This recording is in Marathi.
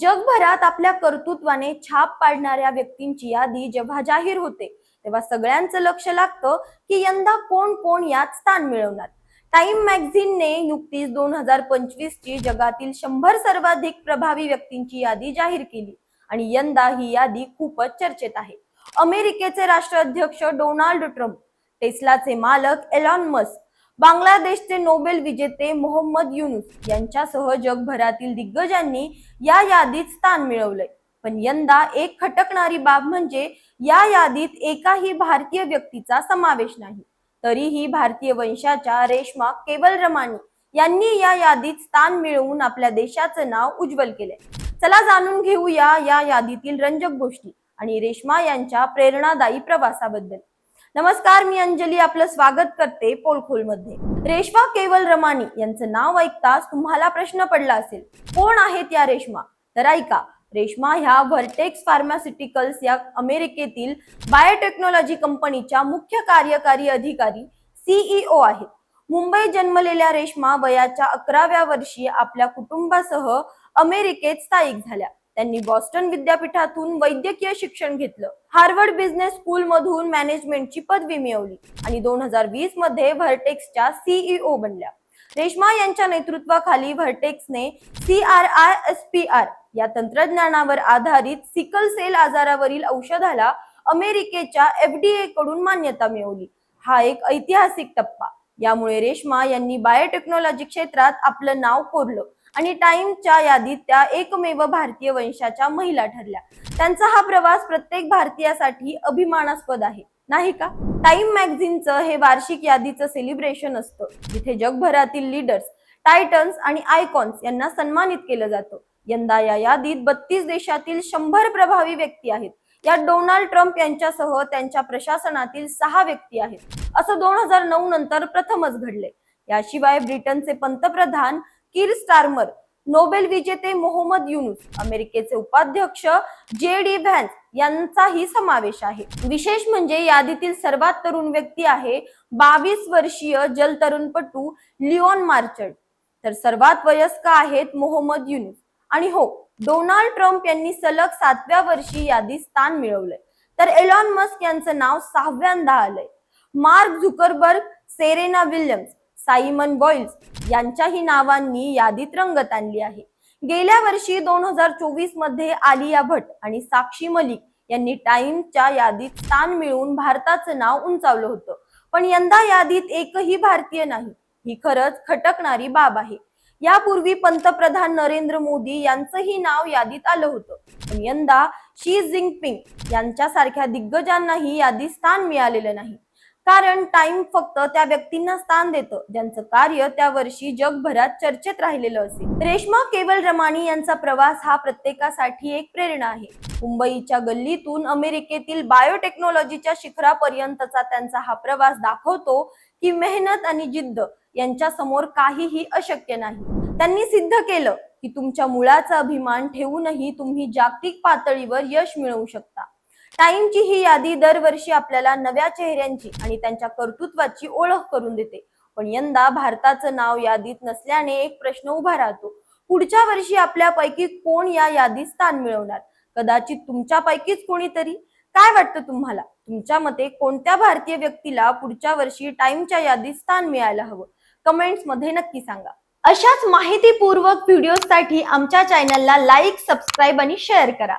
जगभरात आपल्या कर्तृत्वाने छाप पाडणाऱ्या व्यक्तींची यादी जेव्हा जाहीर होते तेव्हा सगळ्यांचं लक्ष लागतं की यंदा कोण कोण यात स्थान मिळवणार. टाइम मॅगझिनने नुकतीच दोन हजार पंचवीस ची जगातील शंभर सर्वाधिक प्रभावी व्यक्तींची यादी जाहीर केली आणि यंदा ही यादी खूपच चर्चेत आहे. अमेरिकेचे राष्ट्राध्यक्ष डोनाल्ड ट्रम्प टेस्लाचे मालक एलॉन मस्क बांगलादेशचे नोबेल विजेते मोहम्मद युनुस यांच्यासह जगभरातील दिग्गजांनी या यादीत स्थान मिळवलंय. पण यंदा एक खटकणारी बाब म्हणजे या यादीत एकाही भारतीय व्यक्तीचा समावेश नाही. तरीही भारतीय वंशाच्या रेश्मा केवल रमानी यांनी या यादीत स्थान मिळवून आपल्या देशाचं नाव उज्ज्वल केलंय. चला जाणून घेऊया या यादीतील रंजक गोष्टी आणि रेश्मा यांच्या प्रेरणादायी प्रवासाबद्दल. नमस्कार मी अंजली आपलं स्वागत करते पोलखोलमध्ये रेश्मा केवल रमानी यांचं नाव ऐकताच तुम्हाला प्रश्न पडला असेल कोण आहेत या रेश्मा? तर ऐका रेश्मा ह्या व्हर्टेक्स फार्मास्युटिकल्स या अमेरिकेतील बायोटेक्नॉलॉजी कंपनीच्या मुख्य कार्यकारी अधिकारी सीईओ आहेत. मुंबई जन्मलेल्या रेश्मा वयाच्या अकराव्या वर्षी आपल्या कुटुंबासह अमेरिकेत स्थायिक झाल्या. त्यांनी बॉस्टन विद्यापीठातून वैद्यकीय शिक्षण घेतलं. हार्वर्ड बिझनेस स्कूल मधून मॅनेजमेंटची पदवी मिळवली आणि दोन हजार वीसमध्ये व्हर्टेक्सच्या सीईओ बनल्या. रेश्मा यांच्या नेतृत्वाखाली व्हर्टेक्सने C R I S P R या तंत्रज्ञानावर आधारित सिकल सेल आजारावरील औषधाला अमेरिकेच्या एफडीए कडून मान्यता मिळवली. हा एक ऐतिहासिक टप्पा. यामुळे रेश्मा यांनी बायोटेक्नॉलॉजी क्षेत्रात आपलं नाव कोरलं. आणि टाइमच्या यादीत त्या एकमेव भारतीय वंशाच्या महिला ठरल्या. त्यांचा हा प्रवास प्रत्येक भारतीयासाठी अभिमानास्पद आहे. नाही का? टाइम मॅगझिनचं हे वार्षिक यादीचं सेलिब्रेशन असतं. जिथे जगभरातील लीडर्स टायटन्स आणि आयकॉन्स यांना सन्मानित केलं जातं. यंदा या यादीत बत्तीस देशातील शंभर प्रभावी व्यक्ती आहेत. यात डोनाल्ड ट्रम्प यांच्यासह त्यांच्या प्रशासनातील सहा व्यक्ती आहेत. असं दोन हजार नऊ नंतर प्रथमच घडले याशिवाय ब्रिटनचे पंतप्रधान किर स्टारमर नोबेल विजेते मोहम्मद युनुस अमेरिकेचे उपाध्यक्ष जे डी व्हॅन्स यांचाही समावेश आहे. विशेष म्हणजे यादीतील सर्वात तरुण व्यक्ती आहे बावीस वर्षीय जलतरुणपटू लिओन मार्चर्ड. तर सर्वात वयस्क आहेत मोहम्मद युनुस. आणि हो डोनाल्ड ट्रम्प यांनी सलग सातव्या वर्षी यादीत स्थान मिळवलंय. तर एलॉन मस्क यांचं नाव सहाव्यांदा आलंय. Mark Zuckerberg Serena Williams Simon Biles यांच्याही नावांनी यादीत रंगत आणली आहे. गेल्या वर्षी दोन हजार चोवीसमध्ये आलिया भट आणि साक्षी मलिक यांनी टाइमच्या यादीत स्थान मिळवून भारताचं नाव उंचावलं होतं. पण यंदा यादीत एकही भारतीय नाही ही खरंच खटकणारी बाब आहे. यापूर्वी पंतप्रधान नरेंद्र मोदी यांचंही नाव यादीत आलं होतं. पण यंदा शी जिनपिंग यांच्यासारख्या दिग्गजांनाही यादीत स्थान मिळालेलं नाही. कारण टाइम फक्त त्या व्यक्तींना स्थान देतं. ज्यांचं कार्य त्या वर्षी जगभरात चर्चेत राहिलेलं असेल. रेश्मा केवल रमाणी यांचा प्रवास हा प्रत्येकासाठी एक प्रेरणा आहे. मुंबईच्या गल्लीतून अमेरिकेतील बायोटेक्नॉलॉजीच्या शिखरापर्यंतचा त्यांचा हा प्रवास दाखवतो की मेहनत आणि जिद्द यांच्या समोर काहीही अशक्य नाही. त्यांनी सिद्ध केलं की तुमच्या मुळाचा अभिमान ठेवूनही तुम्ही जागतिक पातळीवर यश मिळवू शकता. टाइमची ही यादी दरवर्षी आपल्याला नव्या चेहऱ्यांची आणि त्यांच्या कर्तृत्वाची ओळख करून देते. पण यंदा भारताचं नाव यादीत नसल्याने एक प्रश्न उभा राहतो. पुढच्या वर्षी आपल्यापैकी कोण या यादीत स्थान मिळवणार? कदाचित तुमच्यापैकीच कोणीतरी? काय वाटतं तुम्हाला? तुमच्या मते कोणत्या भारतीय व्यक्तीला पुढच्या वर्षी टाइमच्या यादीत स्थान मिळायला हवं? कमेंट्समध्ये नक्की सांगा. अशाच माहितीपूर्वक व्हिडिओसाठी आमच्या चॅनलला लाईक सबस्क्राईब आणि शेअर करा.